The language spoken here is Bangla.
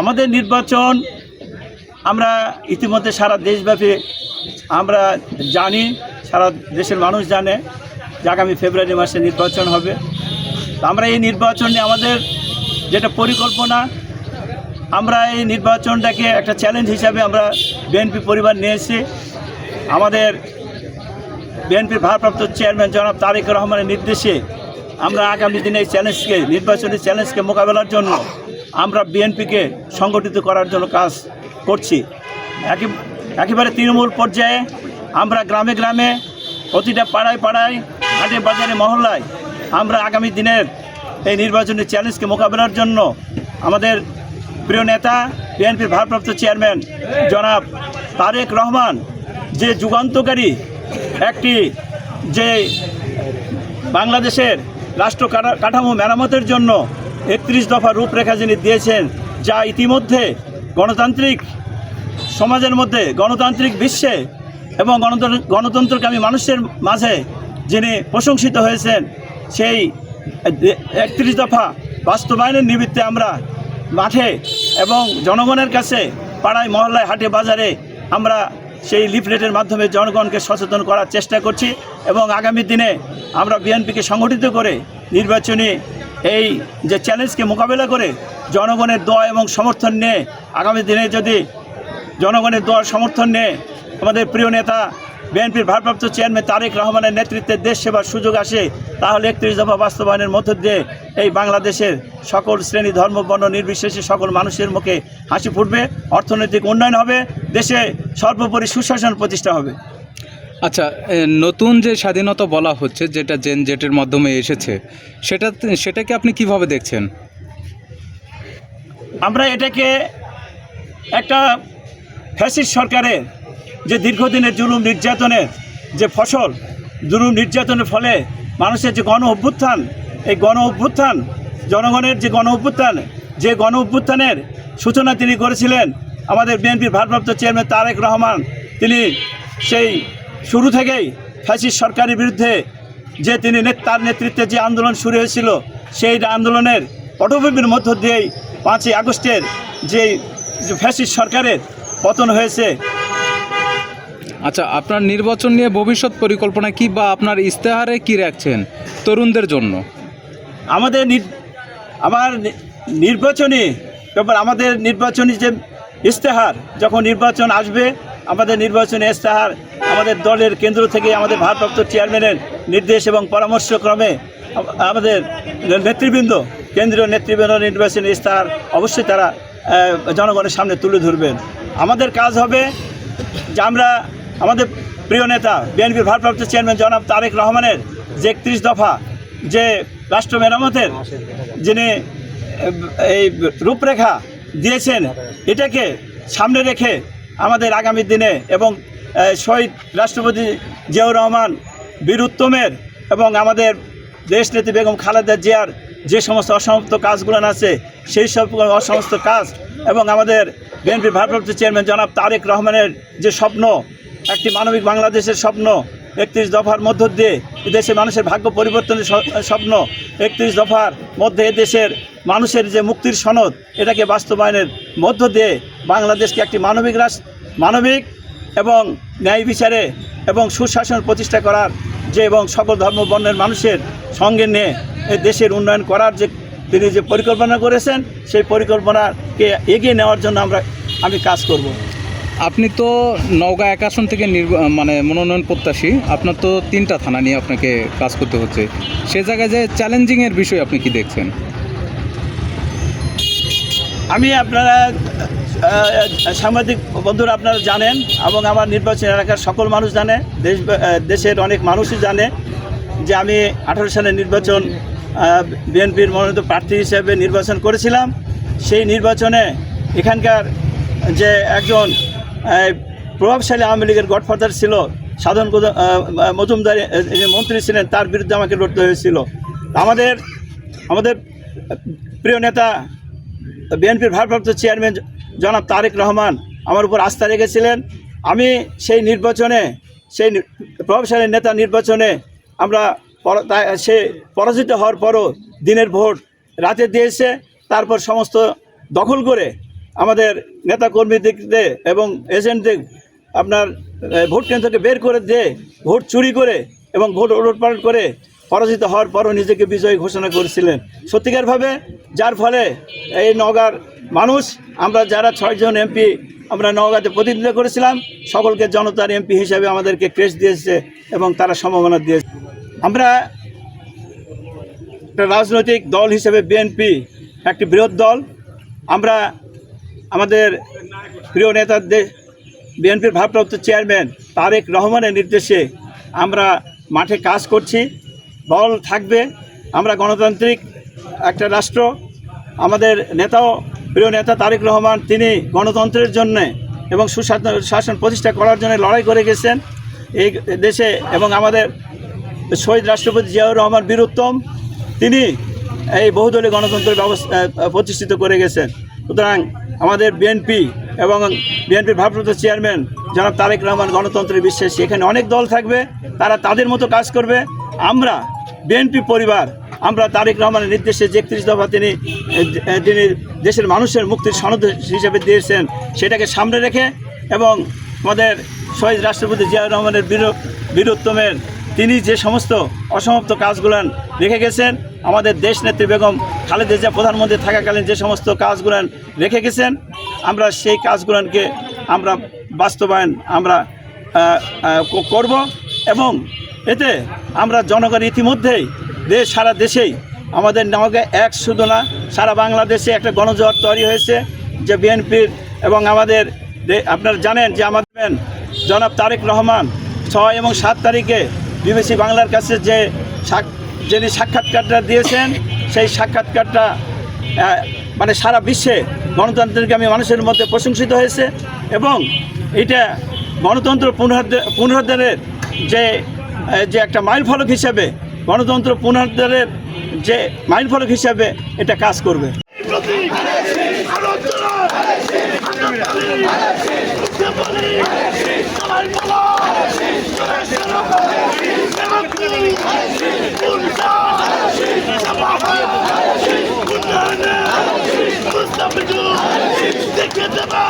আমাদের নির্বাচন, আমরা ইতিমধ্যে সারা দেশব্যাপী আমরা জানি, সারা দেশের মানুষ জানে যে আগামী ফেব্রুয়ারি মাসে নির্বাচন হবে। আমরা এই নির্বাচন নিয়ে আমাদের যেটা পরিকল্পনা, আমরা এই নির্বাচনটাকে একটা চ্যালেঞ্জ হিসাবে আমরা বিএনপি পরিবার নিয়েছি। আমাদের বিএনপির ভারপ্রাপ্ত চেয়ারম্যান জনাব তারেক রহমানের নির্দেশে আমরা আগামী দিনে এই চ্যালেঞ্জকে নির্বাচনী চ্যালেঞ্জকে মোকাবেলার জন্য আমরা বিএনপিকে সংগঠিত করার জন্য কাজ করছি। একে- একেবারে তৃণমূল পর্যায়ে আমরা গ্রামে গ্রামে, প্রতিটা পাড়ায় পাড়ায়, হাটে বাজারে, মহল্লায় আমরা আগামী দিনের এই নির্বাচনী চ্যালেঞ্জকে মোকাবেলার জন্য আমাদের প্রিয় নেতা, বিএনপির ভারপ্রাপ্ত চেয়ারম্যান জনাব তারেক রহমান যে যুগান্তকারী একটি যে বাংলাদেশের রাষ্ট্র কাঠা- কাঠামো মেরামতের জন্য একত্রিশ দফা রূপরেখা যিনি দিয়েছেন, যা ইতিমধ্যে গণতান্ত্রিক সমাজের মধ্যে, গণতান্ত্রিক বিশ্বে এবং গণতন্ত্র গণতন্ত্রকামী মানুষের মাঝে যিনি প্রশংসিত হয়েছেন, সেই একত্রিশ দফা বাস্তবায়নের নিমিত্তে আমরা মাঠে এবং জনগণের কাছে পাড়ায়, মহল্লায়, হাটে, বাজারে আমরা সেই লিফলেটের মাধ্যমে জনগণকে সচেতন করার চেষ্টা করছি এবং আগামী দিনে আমরা বিএনপিকে সংগঠিত করে নির্বাচনী এই যে চ্যালেঞ্জকে মোকাবেলা করে জনগণের দোয়া এবং সমর্থন নিয়ে আগামী দিনে যদি জনগণের দোয়ার সমর্থন নিয়ে আমাদের প্রিয় নেতা বিএনপির ভারপ্রাপ্ত চেয়ারম্যান তারেক রহমানের নেতৃত্বে দেশ সেবার সুযোগ আসে, তাহলে একত্রিশ দফা বাস্তবায়নের মধ্য দিয়ে এই বাংলাদেশের সকল শ্রেণি, ধর্ম, বর্ণ নির্বিশেষে সকল মানুষের মুখে হাসি ফুটবে, অর্থনৈতিক উন্নয়ন হবে, দেশে সর্বোপরি সুশাসন প্রতিষ্ঠা হবে। আচ্ছা নতুন যে স্বাধীনতা বলা হচ্ছে, যেটা জেন জেটের মাধ্যমে এসেছে, সেটা, সেটাকে আপনি কীভাবে দেখছেন? আমরা এটাকে একটা ফ্যাসিস্ট সরকারের যে দীর্ঘদিনের জুলুম নির্যাতনের যে ফসল, জুলুম নির্যাতনের ফলে মানুষের যে গণ অভ্যুত্থান, এই গণ অভ্যুত্থান, জনগণের যে গণ অভ্যুত্থান, যে গণ অভ্যুত্থানের সূচনা তিনি করেছিলেন, আমাদের বিএনপির ভারপ্রাপ্ত চেয়ারম্যান তারেক রহমান, তিনি সেই শুরু থেকেই ফ্যাসিস সরকারের বিরুদ্ধে যে তিনি তার নেতৃত্বে যে আন্দোলন শুরু হয়েছিল সেই আন্দোলনের পটভূমির মধ্য দিয়েই পাঁচই আগস্টের যে ফ্যাসিস সরকারের পতন হয়েছে। আচ্ছা আপনার নির্বাচন নিয়ে ভবিষ্যৎ পরিকল্পনা কি বা আপনার ইস্তেহারে কি রাখছেন তরুণদের জন্য? আমাদের আমার নির্বাচনী ব্যাপার আমাদের নির্বাচনী যে ইস্তেহার যখন নির্বাচন আসবে আমাদের নির্বাচনী ইস্তেহার আমাদের দলের কেন্দ্র থেকে আমাদের ভারপ্রাপ্ত চেয়ারম্যানের নির্দেশ এবং পরামর্শক্রমে আম- আমাদের নেতৃবৃন্দ, কেন্দ্রীয় নেতৃবৃন্দ নির্বাচনী ইস্তেহার অবশ্যই তারা জনগণের সামনে তুলে ধরবেন। আমাদের কাজ হবে যে আমরা আমাদের প্রিয় নেতা বিএনপির ভারপ্রাপ্ত চেয়ারম্যান জনাব তারেক রহমানের যে একত্রিশ দফা যে রাষ্ট্র মেরামতের, যিনি এই রূপরেখা দিয়েছেন, এটাকে সামনে রেখে আমাদের আগামী দিনে এবং শহীদ রাষ্ট্রপতি জিয়াউর রহমান বীরুত্তমের এবং আমাদের দেশনেত্রী বেগম খালেদা জিয়ার যে সমস্ত অসমাপ্ত কাজগুলো আছে, সেই সব অসমস্ত কাজ এবং আমাদের বিএনপির ভারপ্রাপ্ত চেয়ারম্যান জনাব তারেক রহমানের যে স্বপ্ন, একটি মানবিক বাংলাদেশের স্বপ্ন একত্রিশ দফার মধ্য দিয়ে দেশে মানুষের ভাগ্য পরিবর্তনের স্বপ্ন, একত্রিশ দফার মধ্যে এদেশের মানুষের যে মুক্তির সনদ, এটাকে বাস্তবায়নের মধ্য দিয়ে বাংলাদেশকে একটি মানবিক রাষ্ট্র, মানবিক এবং ন্যায় বিচারে এবং সুশাসন প্রতিষ্ঠা করার যে এবং সকল ধর্ম বর্ণের মানুষের সঙ্গে নিয়ে এই দেশের উন্নয়ন করার যে তিনি যে পরিকল্পনা করেছেন, সেই পরিকল্পনাকে এগিয়ে নেওয়ার জন্য আমরা, আমি কাজ করব। আপনি তো নওগাঁ এক আসন থেকে মানে মনোনয়ন প্রত্যাশী। আপনার তো তিনটা থানা নিয়ে আপনাকে কাজ করতে হচ্ছে। সে জায়গায় যে চ্যালেঞ্জিংয়ের বিষয় আপনি কি দেখছেন? আমি আপনারা সাংবাদিক বন্ধুরা আপনারা জানেন এবং আমার নির্বাচন এলাকার সকল মানুষ জানে, দেশ দেশের অনেক মানুষই জানে যে আমি আঠারো সালের নির্বাচন বিএনপির মনোনীত প্রার্থী হিসেবে নির্বাচন করেছিলাম। সেই নির্বাচনে এখানকার যে একজন প্রভাবশালী আওয়ামী লীগের গডফাদার ছিল আহ, মজুমদার মন্ত্রী ছিলেন তার বিরুদ্ধে আমাকে লড়তে হয়েছিল। আমাদের আমাদের প্রিয় নেতা বিএনপির ভারপ্রাপ্ত চেয়ারম্যান জনাব তারেক রহমান আমার উপর আস্থা রেখেছিলেন। আমি সেই নির্বাচনে সেই প্রভাবশালী নেতা নির্বাচনে আমরা সে পরাজিত হওয়ার পরও দিনের ভোট রাতে দিয়েছে তারপর সমস্ত দখল করে আমাদের নেতাকর্মীদের এবং এজেন্টদের আপনার ভোট কেন্দ্র থেকে বের করে দিয়ে ভোট চুরি করে এবং ভোট ওলটপালট করে পরাজিত হওয়ার পরও নিজেকে বিজয়ী ঘোষণা করেছিলেন। সত্যিকারভাবে যার ফলে এই নওগাঁর মানুষ, আমরা যারা ছয়জন এমপি, আমরা নওগাঁতে প্রতিনিধিত্ব করেছিলাম, সকলকে জনতার এমপি হিসাবে আমাদেরকে ক্রেস দিয়েছে এবং তারা সম্ভাবনা দিয়েছে। আমরা একটা রাজনৈতিক দল হিসেবে বিএনপি একটি বৃহৎ দল। আমরা আমাদের প্রিয় নেতাদের বিএনপির ভারপ্রাপ্ত চেয়ারম্যান তারেক রহমানের নির্দেশে আমরা মাঠে কাজ করছি। বল থাকবে। আমরা গণতান্ত্রিক একটা রাষ্ট্র। আমাদের নেতাও, প্রিয় নেতা তারেক রহমান, তিনি গণতন্ত্রের জন্যে এবং সুশাসন, শাসন প্রতিষ্ঠা করার জন্য লড়াই করে গেছেন। এই দেশে এবং আমাদের শহীদ রাষ্ট্রপতি জিয়াউর রহমান বীরুত্তম, তিনি এই বহুদলীয় গণতন্ত্রের ব্যবস্থা, প্রতিষ্ঠিত করে গেছেন। সুতরাং আমাদের বিএনপি এবং বিএনপির ভারপ্রাপ্ত চেয়ারম্যান জনাব তারেক রহমান গণতন্ত্রের বিশ্বাসী। এখানে অনেক দল থাকবে, তারা তাদের মতো কাজ করবে। আমরা বিএনপি পরিবার, আমরা তারেক রহমানের নির্দেশে যে একত্রিশ দফা তিনি তিনি দেশের মানুষের মুক্তির সনদ হিসেবে দিয়েছেন, সেটাকে সামনে রেখে এবং আমাদের শহীদ রাষ্ট্রপতি জিয়াউর রহমানের বীর বীরোত্তমের তিনি যে সমস্ত অসমাপ্ত কাজগুলান রেখে গেছেন আমাদের দেশ নেত্রী বেগম খালেদা জিয়া প্রধানমন্ত্রী থাকাকালীন যে সমস্ত কাজগুলান রেখে গেছেন, আমরা সেই কাজগুলানকে আমরা বাস্তবায়ন আমরা করব এবং এতে আমরা জনগণ ইতিমধ্যেই দেশ সারা দেশেই আমাদের নওগাঁ এক শুধু না, সারা বাংলাদেশে একটা গণজোয়ার তৈরি হয়েছে যে বিএনপির এবং আমাদের আপনারা জানেন যে আমাদের জনাব তারেক রহমান ছয় এবং সাত তারিখে বিবিসি বাংলার কাছে যে যিনি সাক্ষাৎকারটা দিয়েছেন সেই সাক্ষাৎকারটা মানে সারা বিশ্বে গণতন্ত্রগামী মানুষের মধ্যে প্রশংসিত হয়েছে এবং এটা গণতন্ত্র পুনরুদ্ধার পুনরুদ্ধারের যে যে একটা মাইল ফলক হিসাবে গণতন্ত্র পুনরুদ্ধারের যে মাইল ফলক হিসাবে এটা কাজ করবে শিক্ষা দেবা